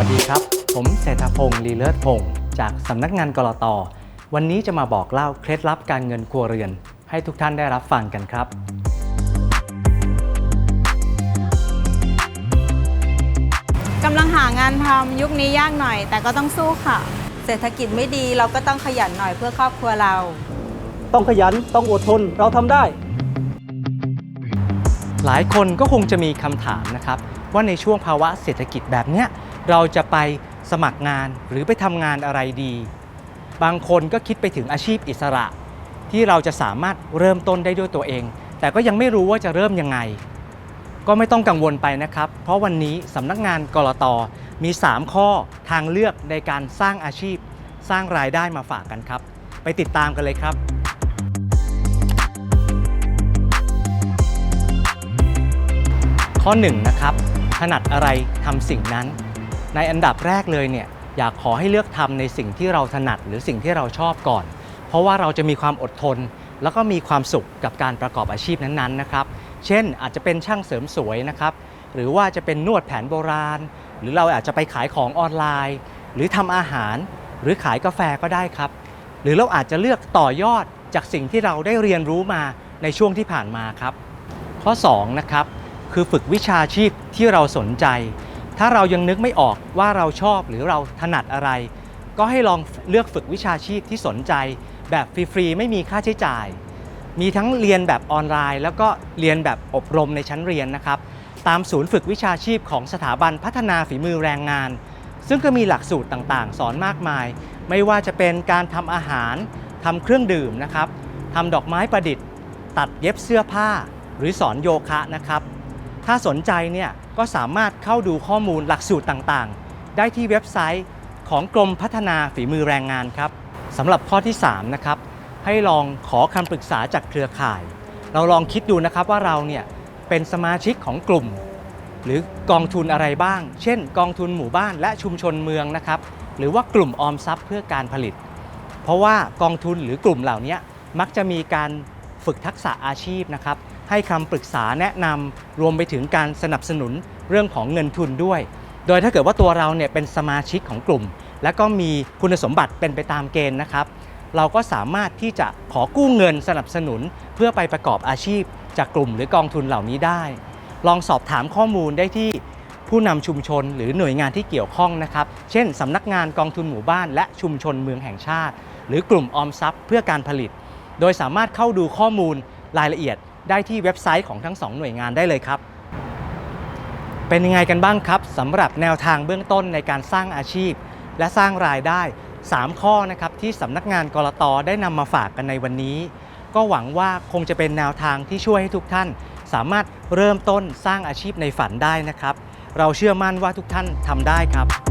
พงศ์ลีเลิศพงศ์จากสำนักงานกรตวันนี้จะมาบอกเล่าเคล็ดลับการเงินครัวเรือน ให้ทุกท่านได้รับฟังกันครับ กำลังหางานทำยุคนี้ยากหน่อย แต่ก็ต้องสู้ค่ะ เศรษฐกิจไม่ดีเราก็ต้องขยันหน่อยเพื่อครอบครัวเรา ต้องขยันต้องอดทนเราทำได้ หลายคนก็คงจะมีคำถามนะครับ ว่าในช่วงภาวะเศรษฐกิจแบบเนี้ย เราจะไปสมัครงานหรือไปทำงานอะไรดี บางคนก็คิดไปถึงอาชีพอิสระ ที่เราจะสามารถเริ่มต้นได้ด้วยตัวเอง แต่ก็ยังไม่รู้ว่าจะเริ่มยังไง ก็ไม่ต้องกังวลไปนะครับ เพราะวันนี้สำนักงานกรตมี 3 ข้อทางเลือกในการสร้างอาชีพ สร้างรายได้มาฝากกันครับ ไปติดตามกันเลยครับข้อ1นงนะครับถนัดอะไรทำสิ่งนั้น ในอันดับแรกเลยเนี่ยอยากขอให้เลือกทำในสิ่งที่เราถนัดหรือสิ่งที่เราชอบก่อน เพราะว่าเราจะมีความอดทน แล้วก็มีความสุขกับการประกอบอาชีพนั้นๆนะครับ เช่นอาจจะเป็นช่างเสริมสวยนะครับ หรือว่าจะเป็นนวดแผนโบราณ หรือเราอาจจะไปขายของออนไลน์ หรือทำอาหาร หรือขายกาแฟก็ได้ครับ หรือเราอาจจะเลือกต่อยอดจากสิ่งที่เราได้เรียนรู้มาในช่วงที่ผ่านมาครับ ข้อ2นะครับคือฝึกวิชาชีพที่เราสนใจ ถ้าเรายังนึกไม่ออกว่าเราชอบหรือเราถนัดอะไร ก็ให้ลองเลือกฝึกวิชาชีพที่สนใจ แบบฟรีๆไม่มีค่าใช้จ่าย มีทั้งเรียนแบบออนไลน์ แล้วก็เรียนแบบอบรมในชั้นเรียนนะครับ ตามศูนย์ฝึกวิชาชีพของสถาบันพัฒนาฝีมือแรงงาน ซึ่งก็มีหลักสูตรต่างๆ สอนมากมาย ไม่ว่าจะเป็นการทำอาหารทำเครื่องดื่มนะครับทำดอกไม้ประดิษฐ์ ตัดเย็บเสื้อผ้า หรือสอนโยคะนะครับ ถ้าสนใจเนี่ยก็สามารถเข้าดูข้อมูลหลักสูตรต่างๆ ได้ที่เว็บไซต์ของกรมพัฒนาฝีมือแรงงานครับสำหรับข้อที่ 3 นะครับ ให้ลองขอคำปรึกษาจากเครือข่าย เราลองคิดดูนะครับว่าเราเนี่ยเป็นสมาชิกของกลุ่ม หรือกองทุนอะไรบ้าง เช่น กองทุนหมู่บ้านและชุมชนเมืองนะครับ หรือว่ากลุ่มออมทรัพย์เพื่อการผลิต เพราะว่ากองทุนหรือกลุ่มเหล่านี้มักจะมีการฝึกทักษะอาชีพนะครับ ให้คำปรึกษาแนะนำรวมไปถึงการสนับสนุนเรื่องของเงินทุนด้วย โดยถ้าเกิดว่าตัวเราเนี่ยเป็นสมาชิกของกลุ่ม และก็มีคุณสมบัติเป็นไปตามเกณฑ์นะครับ เราก็สามารถที่จะขอกู้เงินสนับสนุน เพื่อไปประกอบอาชีพ จากกลุ่มหรือกองทุนเหล่านี้ได้ ลองสอบถามข้อมูลได้ที่ผู้นำชุมชนหรือหน่วยงานที่เกี่ยวข้องนะครับ เช่นสำนักงานกองทุนหมู่บ้าน และชุมชนเมืองแห่งชาติ หรือกลุ่มออมทรัพย์เพื่อการผลิต โดยสามารถเข้าดูข้อมูลรายละเอียด ได้ที่เว็บไซต์ของทั้งสองหน่วยงานได้เลยครับ เป็นยังไงกันบ้างครับสำหรับแนวทางเบื้องต้นในการสร้างอาชีพ และสร้างรายได้ 3 ข้อนะครับที่สำนักงานกรตได้นำมาฝากกันในวันนี้ ก็หวังว่าคงจะเป็นแนวทางที่ช่วยให้ทุกท่าน สามารถเริ่มต้นสร้างอาชีพในฝันได้นะครับ เราเชื่อมั่นว่าทุกท่านทำได้ครับ